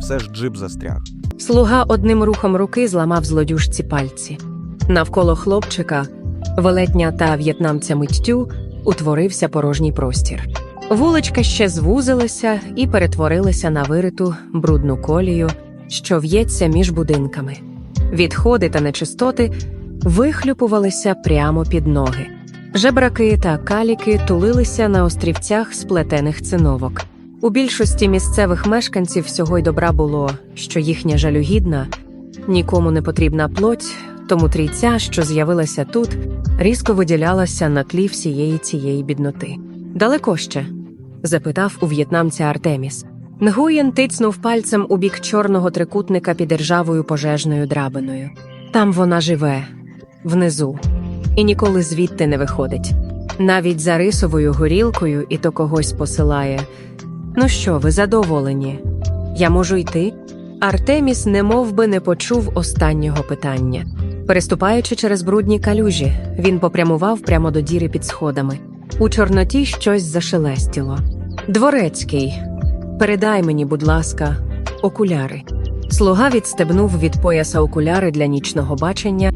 все ж джип застряг. Слуга одним рухом руки зламав злодюжці пальці. Навколо хлопчика, велетня та в'єтнамця миттю утворився порожній простір. Вуличка ще звузилася і перетворилася на вириту брудну колію, що в'ється між будинками. Відходи та нечистоти вихлюпувалися прямо під ноги. Жебраки та каліки тулилися на острівцях сплетених циновок. У більшості місцевих мешканців всього й добра було, що їхня жалюгідна, нікому не потрібна плоть, тому трійця, що з'явилася тут, різко виділялася на тлі всієї цієї бідноти. Далеко ще? запитав у в'єтнамця Артеміс. Нгуєн тицнув пальцем у бік чорного трикутника під державою пожежною драбиною. Там вона живе, внизу, і ніколи звідти не виходить. Навіть за рисовою горілкою і то когось посилає. Ну що, ви задоволені? Я можу йти? Артеміс немов би не почув останнього питання. Переступаючи через брудні калюжі, він попрямував прямо до діри під сходами. У Чорноті щось зашелестіло. Дворецький, передай мені, будь ласка, окуляри. Слуга відстебнув від пояса окуляри для нічного бачення